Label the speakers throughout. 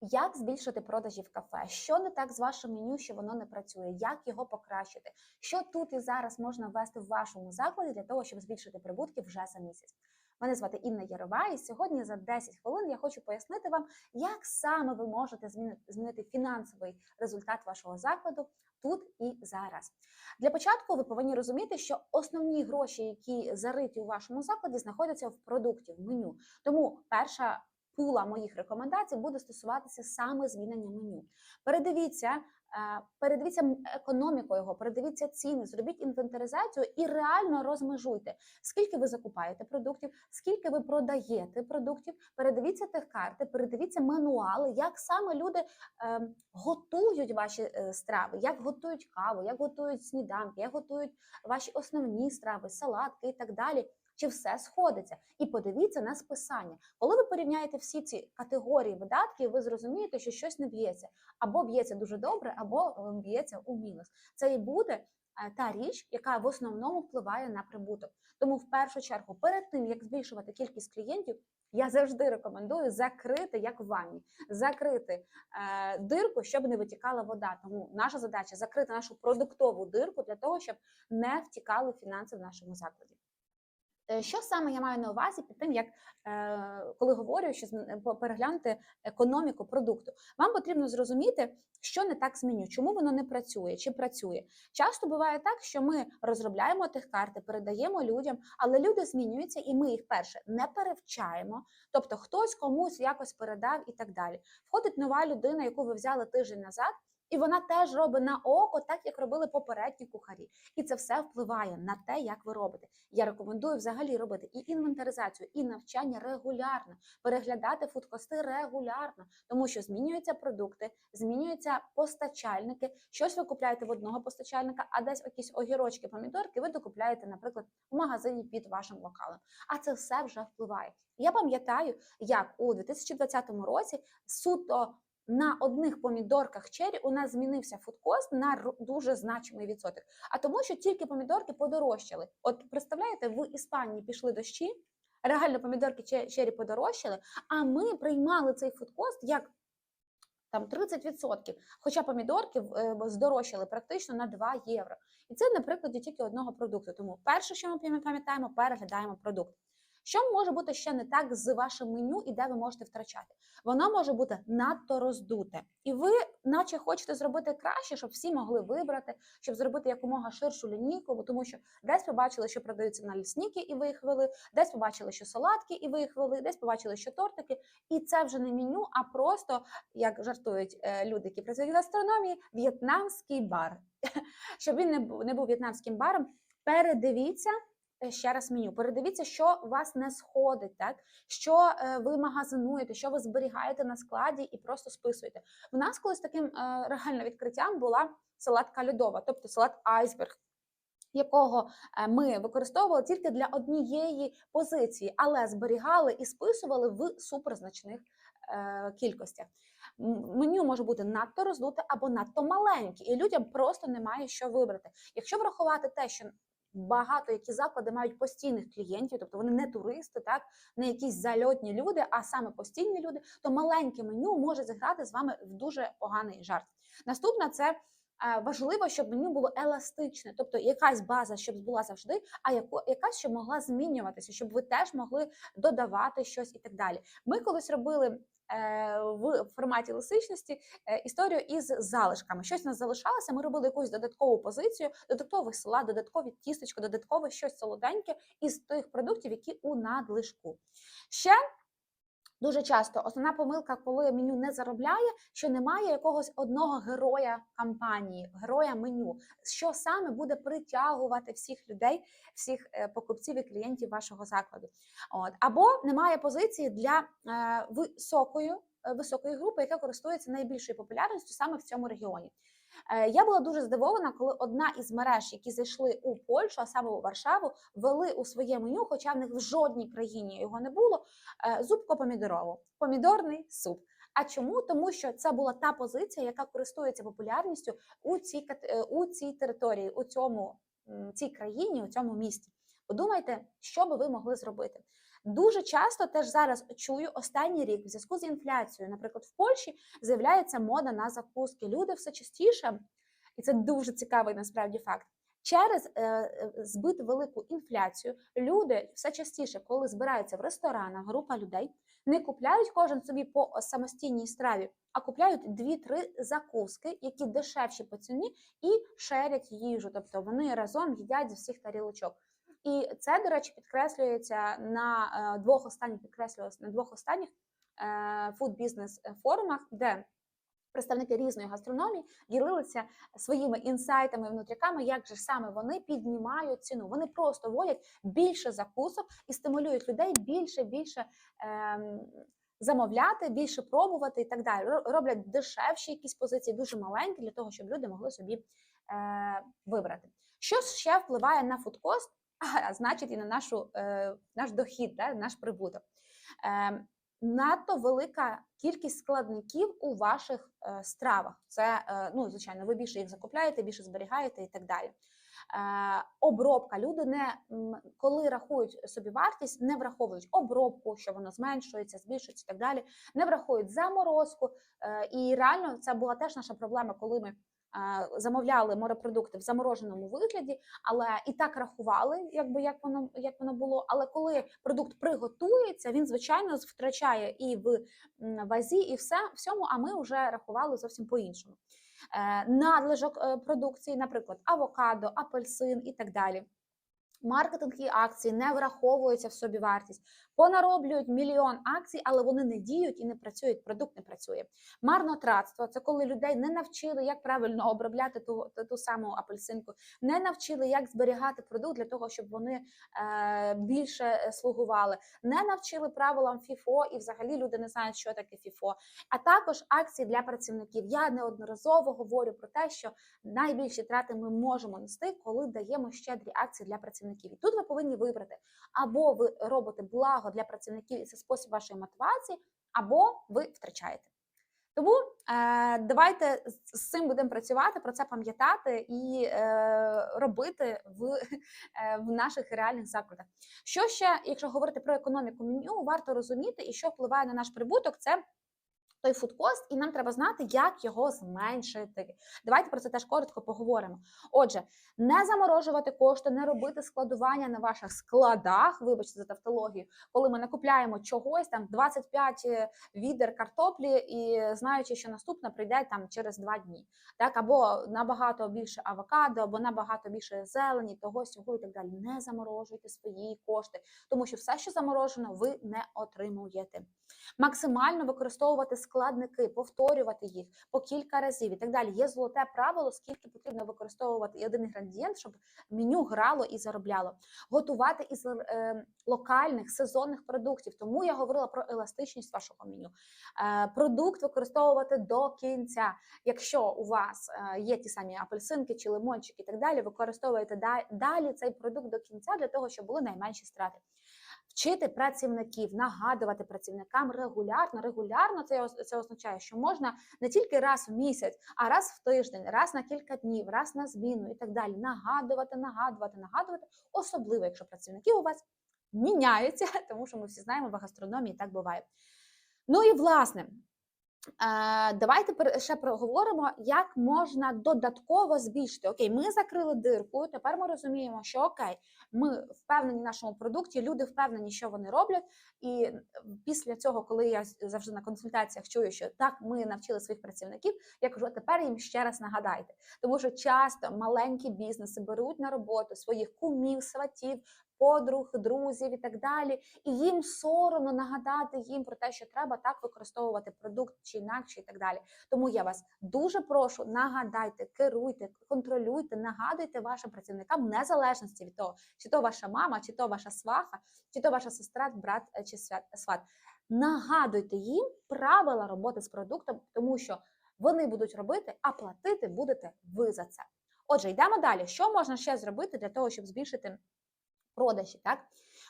Speaker 1: Як збільшити продажі в кафе? Що не так з вашим меню, що воно не працює? Як його покращити? Що тут і зараз можна ввести в вашому закладі для того, щоб збільшити прибутки вже за місяць? Мене звати Інна Ярова, і сьогодні за 10 хвилин я хочу пояснити вам, як саме ви можете змінити, фінансовий результат вашого закладу тут і зараз. Для початку ви повинні розуміти, що основні гроші, які зариті у вашому закладі, знаходяться в продукті, в меню. Тому перша пула моїх рекомендацій буде стосуватися саме змінення меню. Передивіться, е, передивіться економіку його, передивіться ціни, зробіть інвентаризацію і реально розмежуйте, скільки ви закупаєте продуктів, скільки ви продаєте продуктів. Передивіться тих карти, передивіться мануали, як саме люди е, готують ваші е, страви, як готують каву, як готують сніданки, як готують ваші основні страви, салатки і так далі. Чи все сходиться? І подивіться на списання. Коли ви порівняєте всі ці категорії видатків, ви зрозумієте, що щось не б'ється, або б'ється дуже добре, або е, б'ється у мінус. Це і буде е, та річ, яка в основному впливає на прибуток. Тому, в першу чергу, перед тим як збільшувати кількість клієнтів, я завжди рекомендую закрити як в ванні, закрити е, дирку, щоб не витікала вода. Тому наша задача закрити нашу продуктову дирку для того, щоб не втікали фінанси в нашому закладі. Е, Що саме я маю на увазі під тим, як е, коли говорю, що переглянути економіку продукту? Вам потрібно зрозуміти, що не так з меню, чому воно не працює чи працює. Часто буває так, що ми розробляємо тих карти, передаємо людям, але люди змінюються, і ми їх перше не перевчаємо. Тобто хтось комусь якось передав і так далі. Входить нова людина, яку ви взяли тиждень назад. І вона теж робить на око, так як робили попередні кухарі, і це все впливає на те, як ви робите. Я рекомендую взагалі робити і інвентаризацію, і навчання регулярно, переглядати фудкости регулярно, тому що змінюються продукти, змінюються постачальники. Щось ви купляєте в одного постачальника, а десь якісь огірочки, помідорки ви докупляєте, наприклад, в магазині під вашим локалем. А це все вже впливає. Я пам'ятаю, як у 2020 році суто на одних помідорках чері у нас змінився фудкост на дуже значимий відсоток. А тому, що тільки помідорки подорожчали. От представляєте, в Іспанії пішли дощі, реально помідорки чері подорожчали, а ми приймали цей фудкост як там 30%, хоча помідорки е, здорожчали практично на 2 євро. І це на прикладі тільки одного продукту. Тому перше, що ми пам'ятаємо, переглядаємо продукт. Що може бути ще не так з вашим меню і де ви можете втрачати? Воно може бути надто роздуте, і ви, наче, хочете зробити краще, щоб всі могли вибрати, щоб зробити якомога ширшу лінійку, тому що десь побачили, що продаються на лісники, і ви десь побачили, що салатки, і ви десь побачили, що тортики, і це вже не меню, а просто як жартують е, люди, які працюють в гастрономії, в'єтнамський бар. Щоб він не був в'єтнамським баром, передивіться. Е, Ще раз меню, передивіться, що вас не сходить, так що е, ви магазинуєте, що ви зберігаєте на складі і просто списуєте. В нас колись таким е, реально відкриттям була салатка льодова, тобто салат айсберг. Якого ми використовували тільки для однієї позиції, але зберігали і списували в суперзначних кількостях. Меню може бути надто роздуте або надто маленьке, і людям просто немає що вибрати. Якщо врахувати те, що багато які заклади мають постійних клієнтів, тобто вони не туристи, так не якісь зальотні люди, а саме постійні люди, то маленьке меню може зіграти з вами в дуже поганий жарт. Наступна це. Важливо, щоб меню було еластичне, тобто якась база, щоб була завжди, а яко- якась щоб могла змінюватися, щоб ви теж могли додавати щось і так далі. Ми колись робили е, в форматі лисичності е, історію із залишками. Щось у нас залишалося. Ми робили якусь додаткову позицію, додатковий салат, додаткові тістечко, додаткове щось солоденьке із тих продуктів, які у надлишку. Ще Дуже часто основна помилка, коли меню не заробляє, що немає якогось одного героя кампанії, героя меню, що саме буде притягувати всіх людей, всіх е, покупців і клієнтів вашого закладу. От або немає позиції для е, високої, е, високої групи, яка користується найбільшою популярністю саме в цьому регіоні. Е, Я була дуже здивована, коли одна із мереж, які зайшли у Польщу, а саме у Варшаву, ввели у своє меню, хоча в них в жодній країні його не було. е, Зубко помідорову, помідорний суп. А чому? Тому що це була та позиція, яка користується популярністю у цій е, у цій території, у цьому цій країні, у цьому місті. Подумайте, що би ви могли зробити. Дуже часто теж зараз чую останній рік в зв'язку з інфляцією. Наприклад, в Польщі з'являється мода на закуски. Люди все частіше, і це дуже цікавий насправді факт. Через е, е, збиту велику інфляцію люди все частіше, коли збираються в ресторанах, група людей, не купляють кожен собі по самостійній страві, а купляють дві-три закуски, які дешевші по ціні, і шерять їжу. Тобто вони разом їдять з всіх тарілочок. І це, до речі, підкреслюється на е, двох останніх підкреслювалося на двох останніх фуд бізнес форумах, де представники різної гастрономії ділилися своїми інсайтами, внутріками, як же саме вони піднімають ціну. Вони просто вводять більше закусок і стимулюють людей більше, більше. Ем, Замовляти, більше пробувати і так далі. Роблять дешевші якісь позиції, дуже маленькі, для того, щоб люди могли собі е, вибрати. Що ще впливає на фудкост, а значить і на нашу, е, наш дохід, да, наш прибуток. Е, надто велика кількість складників у ваших е, стравах. Це, ну, звичайно, ви більше їх закупляєте, більше зберігаєте і так далі. Обробка. Люди не коли рахують собі вартість, не враховують обробку, що воно зменшується, збільшується і так далі. Не враховують заморозку. І реально це була теж наша проблема, коли ми. Замовляли морепродукти в замороженому вигляді, але і так рахували, якби як воно як воно було. Але коли продукт приготується, він звичайно втрачає і в вазі, і все всьому. А ми вже рахували зовсім по-іншому. Е, Надлишок е, продукції, наприклад, авокадо, апельсин і так далі. Маркетингові акції не враховуються в собі вартість, понароблюють мільйон акцій, але вони не діють і не працюють. Продукт не працює. Марнотратство це коли людей не навчили, як правильно обробляти ту, ту, ту саму апельсинку, не навчили, як зберігати продукт для того, щоб вони е, більше е, слугували, не навчили правилам ФІФО, і взагалі люди не знають, що таке ФІФО. А також акції для працівників. Я неодноразово говорю про те, що найбільші трати ми можемо нести, коли даємо щедрі акції для працівників. І тут ви повинні вибрати або ви робите благо для працівників, і це спосіб вашої мотивації, або ви втрачаєте. Тому е, давайте з цим будемо працювати, про це пам'ятати і е, робити в, е, в наших реальних закладах. Що ще, якщо говорити про економіку меню, варто розуміти, і що впливає на наш прибуток, це той фудкост, і нам треба знати, як його зменшити. Давайте про це теж коротко поговоримо. Отже, не заморожувати кошти, не робити складування на ваших складах. Вибачте за тавтологію, коли ми накупляємо чогось там 25 відер картоплі, і знаючи, що наступна прийде там через два дні, так або набагато більше авокадо, або набагато більше зелені, того сього і так далі. Не заморожуйте свої кошти, тому що все, що заморожено, ви не отримуєте. Максимально використовувати складники, повторювати їх по кілька разів і так далі. Є золоте правило, скільки потрібно використовувати один інгредієнт, щоб меню грало і заробляло. Готувати із е, локальних сезонних продуктів. Тому я говорила про еластичність вашого меню. Е, продукт використовувати до кінця. Якщо у вас е, є ті самі апельсинки чи лимончики і так далі, використовуєте далі цей продукт до кінця для того, щоб були найменші страти. Вчити працівників, нагадувати працівникам регулярно. Регулярно це, це означає, що можна не тільки раз в місяць, а раз в тиждень, раз на кілька днів, раз на зміну і так далі. Нагадувати, нагадувати, нагадувати, особливо, якщо працівники у вас міняються, тому що ми всі знаємо, в гастрономії так буває. Ну і власне. Е, Давайте ще проговоримо, як можна додатково збільшити. Окей, ми закрили дирку. Тепер ми розуміємо, що окей, ми впевнені в нашому продукті, люди впевнені, що вони роблять. І після цього, коли я завжди на консультаціях чую, що так ми навчили своїх працівників, я кажу, тепер їм ще раз нагадайте, тому що часто маленькі бізнеси беруть на роботу своїх кумів, сватів. Подруг, друзів і так далі, і їм соромно нагадати їм про те, що треба так використовувати продукт чи інакше, і так далі. Тому я вас дуже прошу, нагадайте, керуйте, контролюйте, нагадуйте вашим працівникам в незалежності від того, чи то ваша мама, чи то ваша сваха, чи то ваша сестра, брат е, чи сват. Нагадуйте їм правила роботи з продуктом, тому що вони будуть робити, а платити будете ви за це. Отже, йдемо далі. Що можна ще зробити для того, щоб збільшити продажі? Так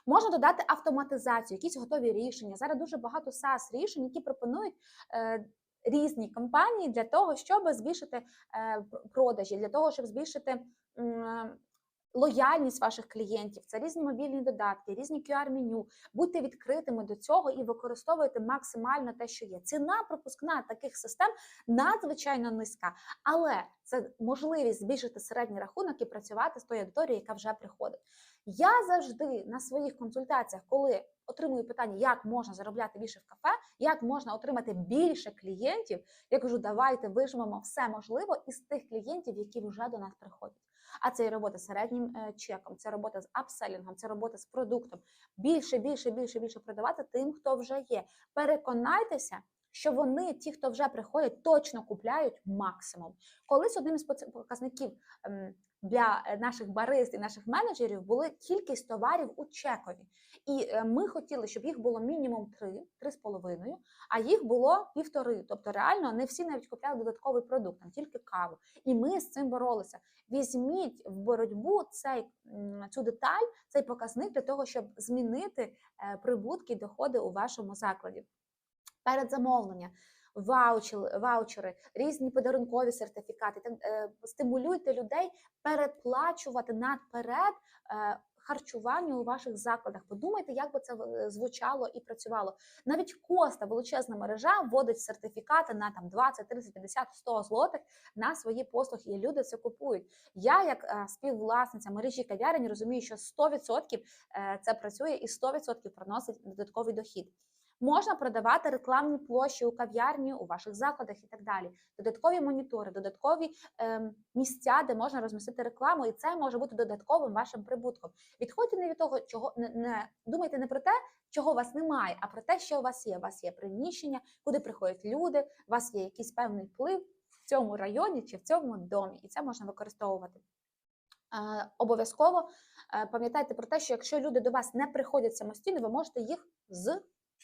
Speaker 1: можна додати автоматизацію, якісь готові рішення. Зараз дуже багато SaaS рішень, які пропонують. Е, Різні компанії для того, щоб збільшити е, продажі, для того, щоб збільшити лояльність ваших клієнтів, це різні мобільні додатки, різні QR-меню. Будьте відкритими до цього і використовуйте максимально те, що є. Ціна пропускна таких систем надзвичайно низька, але це можливість збільшити середній рахунок і працювати з тою аудиторією, яка вже приходить. Я завжди на своїх консультаціях, коли отримую питання, як можна заробляти більше в кафе, як можна отримати більше клієнтів, я кажу, давайте вижмемо все можливо із тих клієнтів, які вже до нас приходять. А це і робота з середнім е, чеком, це робота з апселінгом, це робота з продуктом. Більше, більше, більше, більше продавати тим, хто вже є. Переконайтеся, що вони, ті, хто вже приходять, точно купляють максимум. Колись одним із показників ем, для е, наших барист і наших менеджерів були кількість товарів у чекові. І е, ми хотіли, щоб їх було мінімум три, три з половиною, а їх було півтори. Тобто, реально не всі навіть купляли додатковий продукт, там тільки каву. І ми з цим боролися. Візьміть в боротьбу цей цю деталь, цей показник для того, щоб змінити е, прибутки і доходи у вашому закладі. Передзамовлення. Ваучери, різні подарункові сертифікати. Е, Стимулюйте людей передплачувати наперед е, харчування у ваших закладах. Подумайте, як би це е, звучало і працювало. Навіть Коста, величезна мережа, вводить сертифікати на там 20, 30, 50, 100 злотих на свої послуги, і люди це купують. Я, як співвласниця мережі кав'ярень, розумію, що 100% е, це працює і 100% приносить додатковий дохід. Можна продавати рекламні площі у кав'ярні, у ваших закладах і так далі. Додаткові монітори, додаткові ем, місця, де можна розмістити рекламу, і це може бути додатковим вашим прибутком. Відходьте не від того, чого не, не думайте не про те, чого у вас немає, а про те, що у вас є. У вас є приміщення, куди приходять люди, у вас є якийсь певний вплив в цьому районі чи в цьому домі, і це можна використовувати. Е, Обов'язково е, пам'ятайте про те, що якщо люди до вас не приходять самостійно, ви можете їх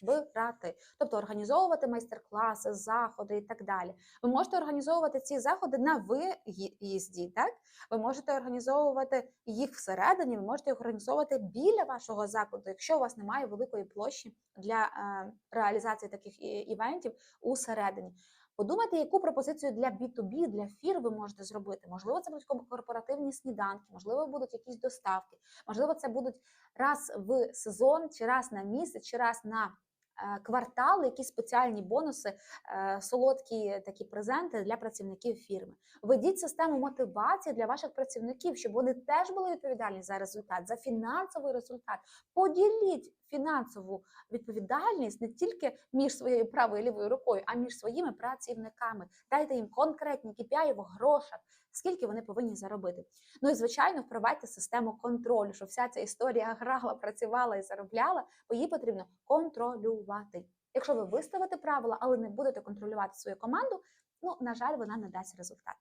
Speaker 1: збирати, тобто організовувати майстер-класи, заходи і так далі. Ви можете організовувати ці заходи на виїзді, так? Ви можете організовувати їх всередині, ви можете їх організовувати біля вашого закладу, якщо у вас немає великої площі для е, реалізації таких івентів усередині. Подумайте, яку пропозицію для B2B, для фір ви можете зробити. Можливо, це будуть корпоративні сніданки, можливо, будуть якісь доставки, можливо, це будуть раз в сезон, чи раз на місяць, чи раз на е, квартал, якісь спеціальні бонуси, е, солодкі такі презенти для працівників фірми. Введіть систему мотивації для ваших працівників, щоб вони теж були відповідальні за результат, за фінансовий результат. Поділіть фінансову відповідальність не тільки між своєю правою і лівою рукою, а між своїми працівниками. Дайте їм конкретні KPI в грошах, скільки вони повинні заробити. Ну і звичайно, впровадьте систему контролю, щоб вся ця історія грала, працювала і заробляла, бо її потрібно контролювати. Якщо ви виставите правила, але не будете контролювати свою команду, ну на жаль, вона не дасть результат.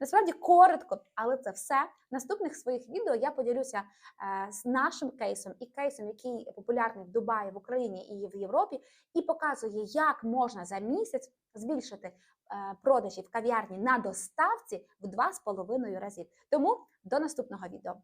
Speaker 1: Насправді коротко, але це все. В наступних своїх відео я поділюся е, з нашим кейсом і кейсом, який популярний в Дубаї, в Україні і в Європі, і показує, як можна за місяць збільшити е, продажі в кав'ярні на доставці в 2,5 разів. Тому до наступного відео.